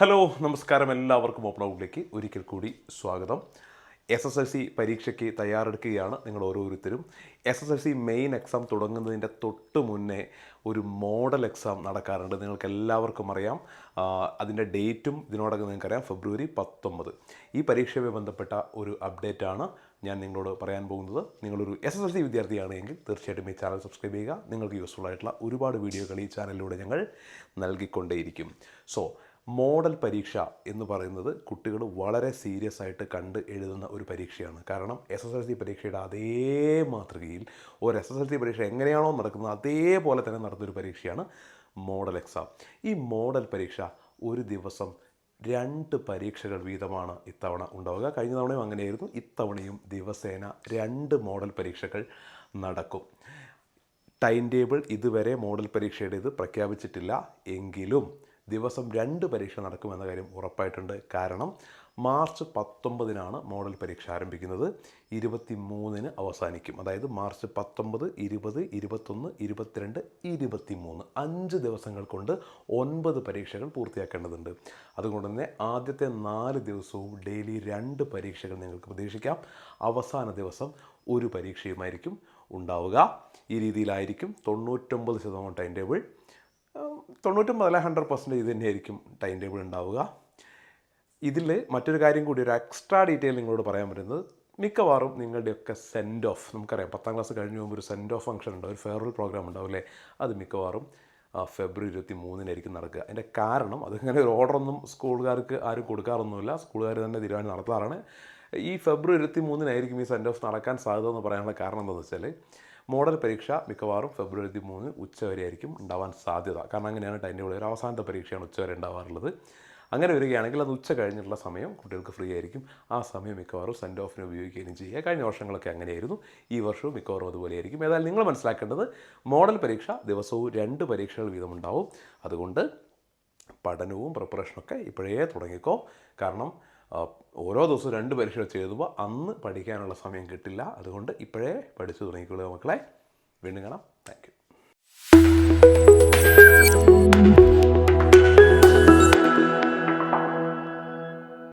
Hello നമസ്കാരം എല്ലാവർക്കും open ഔട്ടിലേക്ക് ഒരിക്കൽ കൂടി സ്വാഗതം. എസ് എസ് എൽ സി പരീക്ഷയ്ക്ക് തയ്യാറെടുക്കുകയാണ് നിങ്ങൾ ഓരോരുത്തരും. S S L C main exam തുടങ്ങുന്നതിന്റെ തൊട്ട് മുന്നേ ഒരു മോഡൽ എക്സാം നടക്കാറുണ്ട്. നിങ്ങൾക്ക് എല്ലാവർക്കും അറിയാം അതിന്റെ ഡേറ്റും ഇതിനോടൊക്കെ നിങ്ങൾക്കറിയാം. ഫെബ്രുവരി പത്തൊമ്പത്. ഈ പരീക്ഷയുമായി ബന്ധപ്പെട്ട ഒരു അപ്ഡേറ്റ് ആണ് ഞാൻ നിങ്ങളോട് പറയാൻ പോകുന്നത്. നിങ്ങളൊരു എസ് എസ് എൽ സി വിദ്യാർത്ഥിയാണെങ്കിൽ തീർച്ചയായിട്ടും ഈ ചാനൽ സബ്സ്ക്രൈബ് ചെയ്യുക. നിങ്ങൾക്ക് യൂസ്ഫുൾ ആയിട്ടുള്ള ഒരുപാട് വീഡിയോകൾ ഈ ചാനലിലൂടെ ഞങ്ങൾ നൽകിക്കൊണ്ടേയിരിക്കും. സോ മോഡൽ പരീക്ഷ എന്ന് പറയുന്നത് കുട്ടികൾ വളരെ സീരിയസ് ആയിട്ട് കണ്ട് എഴുതുന്ന ഒരു പരീക്ഷയാണ്. കാരണം എസ് എസ് എൽ സി പരീക്ഷയുടെ അതേ മാതൃകയിൽ ഒരു എസ് എസ് എൽ സി പരീക്ഷ എങ്ങനെയാണോ നടക്കുന്നത് അതേപോലെ തന്നെ നടത്തുന്നൊരു പരീക്ഷയാണ് മോഡൽ എക്സാം. ഈ മോഡൽ പരീക്ഷ ഒരു ദിവസം രണ്ട് പരീക്ഷകൾ വീതമാണ് ഇത്തവണ ഉണ്ടാവുക. കഴിഞ്ഞ തവണയും അങ്ങനെയായിരുന്നു. ഇത്തവണയും ദിവസേന രണ്ട് മോഡൽ പരീക്ഷകൾ നടക്കും. ടൈം ടേബിൾ ഇതുവരെ മോഡൽ പരീക്ഷയുടേത് പ്രഖ്യാപിച്ചിട്ടില്ല. എങ്കിലും ദിവസം രണ്ട് പരീക്ഷ നടക്കുമെന്ന കാര്യം ഉറപ്പായിട്ടുണ്ട്. കാരണം മാർച്ച് പത്തൊമ്പതിനാണ് മോഡൽ പരീക്ഷ ആരംഭിക്കുന്നത്. ഇരുപത്തി മൂന്നിന് അവസാനിക്കും. അതായത് മാർച്ച് പത്തൊമ്പത് ഇരുപത് ഇരുപത്തൊന്ന് ഇരുപത്തിരണ്ട് ഇരുപത്തി മൂന്ന് അഞ്ച് ദിവസങ്ങൾ കൊണ്ട് ഒൻപത് പരീക്ഷകൾ പൂർത്തിയാക്കേണ്ടതുണ്ട്. അതുകൊണ്ട് തന്നെ ആദ്യത്തെ നാല് ദിവസവും ഡെയിലി രണ്ട് പരീക്ഷകൾ നിങ്ങൾക്ക് പ്രതീക്ഷിക്കാം. അവസാന ദിവസം ഒരു പരീക്ഷയുമായിരിക്കും ഉണ്ടാവുക. ഈ രീതിയിലായിരിക്കും തൊണ്ണൂറ്റൊമ്പത് ശതമാനം ടൈം ടേബിൾ. തൊണ്ണൂറ്റൊമ്പത് അല്ല ഹൺഡ്രഡ് പെർസെന്റേജ് തന്നെയായിരിക്കും ടൈം ടേബിൾ ഉണ്ടാവുക. ഇതിൽ മറ്റൊരു കാര്യം കൂടി ഒരു എക്സ്ട്രാ ഡീറ്റെയിൽ നിങ്ങളോട് പറയാൻ പറ്റുന്നത് മിക്കവാറും നിങ്ങളുടെയൊക്കെ സെൻഡ് ഓഫ് നമുക്കറിയാം പത്താം ക്ലാസ് കഴിഞ്ഞ് പോകുമ്പോൾ ഒരു സെൻഡ് ഓഫ് ഫംഗ്ഷൻ ഉണ്ടാവും ഒരു ഫെയർവെൽ പ്രോഗ്രാം ഉണ്ടാവില്ലേ അത് മിക്കവാറും ഫെബ്രുവരി ഇരുപത്തി മൂന്നിനായിരിക്കും നടക്കുക. അതിന്റെ കാരണം അതിങ്ങനെ ഒരു ഓർഡറൊന്നും സ്കൂളുകാർക്ക് ആരും കൊടുക്കാറൊന്നുമില്ല. സ്കൂളുകാർ തന്നെ തീരുമാനം നടത്താറാണ്. ഈ ഫെബ്രുവരി ഇരുപത്തി മൂന്നിനായിരിക്കും ഈ സെൻഡ് ഓഫ് നടക്കാൻ സാധ്യത എന്ന് പറയാനുള്ള കാരണം എന്താണെന്ന് വെച്ചാൽ മോഡൽ പരീക്ഷ മിക്കവാറും ഫെബ്രുവരി മൂന്ന് ഉച്ചവരെ ആയിരിക്കും ഉണ്ടാവാൻ സാധ്യത. കാരണം അങ്ങനെയാണ് ടൈം ടേബിൾ ഒരു അവസാനത്തെ പരീക്ഷയാണ് ഉച്ചവരെ ഉണ്ടാവാറുള്ളത്. അങ്ങനെ വരികയാണെങ്കിൽ അത് ഉച്ച കഴിഞ്ഞിട്ടുള്ള സമയം കുട്ടികൾക്ക് ഫ്രീ ആയിരിക്കും. ആ സമയം മിക്കവാറും സെൻഡ് ഓഫിന് ഉപയോഗിക്കുകയും ചെയ്യുക. കഴിഞ്ഞ വർഷങ്ങളൊക്കെ അങ്ങനെയായിരുന്നു. ഈ വർഷവും മിക്കവാറും അതുപോലെ ആയിരിക്കും. ഏതായാലും നിങ്ങൾ മനസ്സിലാക്കേണ്ടത് മോഡൽ പരീക്ഷ ദിവസവും രണ്ട് പരീക്ഷകൾ വീതമുണ്ടാവും. അതുകൊണ്ട് പഠനവും പ്രിപ്പറേഷനൊക്കെ ഇപ്പോഴേ തുടങ്ങിക്കോ. കാരണം ഓരോ ദിവസവും രണ്ട് പരീക്ഷകൾ ചെയ്തപ്പോൾ അന്ന് പഠിക്കാനുള്ള സമയം കിട്ടില്ല. അതുകൊണ്ട് ഇപ്പോഴേ പഠിച്ചു തുടങ്ങിക്കൊള്ളുക മക്കളെ. വീണ്ടും കാണാം. Thank you